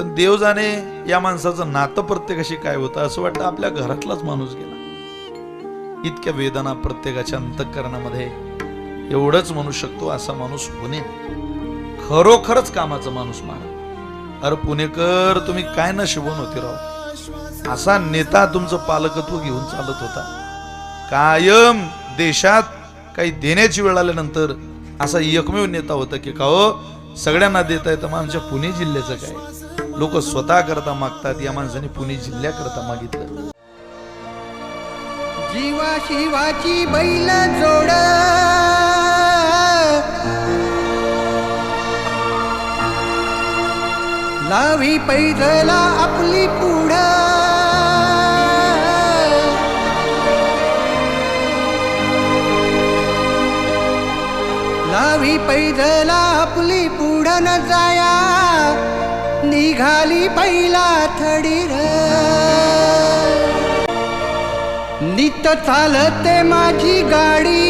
पण देव जाणे या माणसाचं नातं प्रत्येकाशी काय होतं असं वाटतं? आपल्या घरातलाच माणूस गेला. इतक्या वेदना प्रत्येकाच्या अंतकरणामध्ये एवढंच म्हणू शकतो असा माणूस होणे खरोखरच कामाचा माणूस मारा अरे पुणेकर तुम्ही काय ना शिवण होते राव? असा नेता तुमचं पालकत्व घेऊन चालत होता. कायम देशात काही देण्याची वेळ आल्यानंतर असा एकमेव नेता होता की का हो सगळ्यांना देता येतं मग आमच्या पुणे जिल्ह्याचं काय? लोक स्वतः करता मागतात या माणसाने पुणे जिल्ह्याकरता मागितलं. जीवा शिवाची बैल जोड. लावी पैदला आपली पुढ. लावी पैदला आपली पुढ न जाया. निघाली पहिला थडीर. नित चालते माझी गाडी.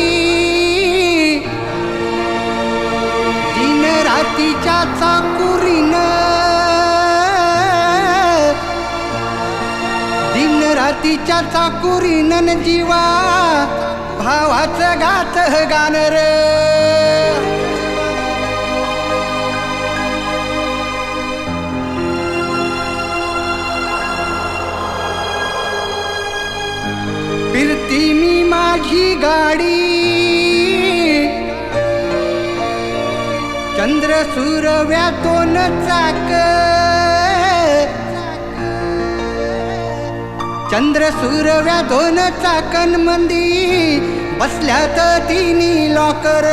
दिन रातीच्या चाकुरीन. दिन रातीच्या चाकुरीन जीवा. भावाचं गात गाण फिरती मी माझी गाडी. चंद्र सूरव्या दोन चाक. चंद्र सूरव्या दोन चाकन मंदी. बसल्यात तिन्ही लॉकर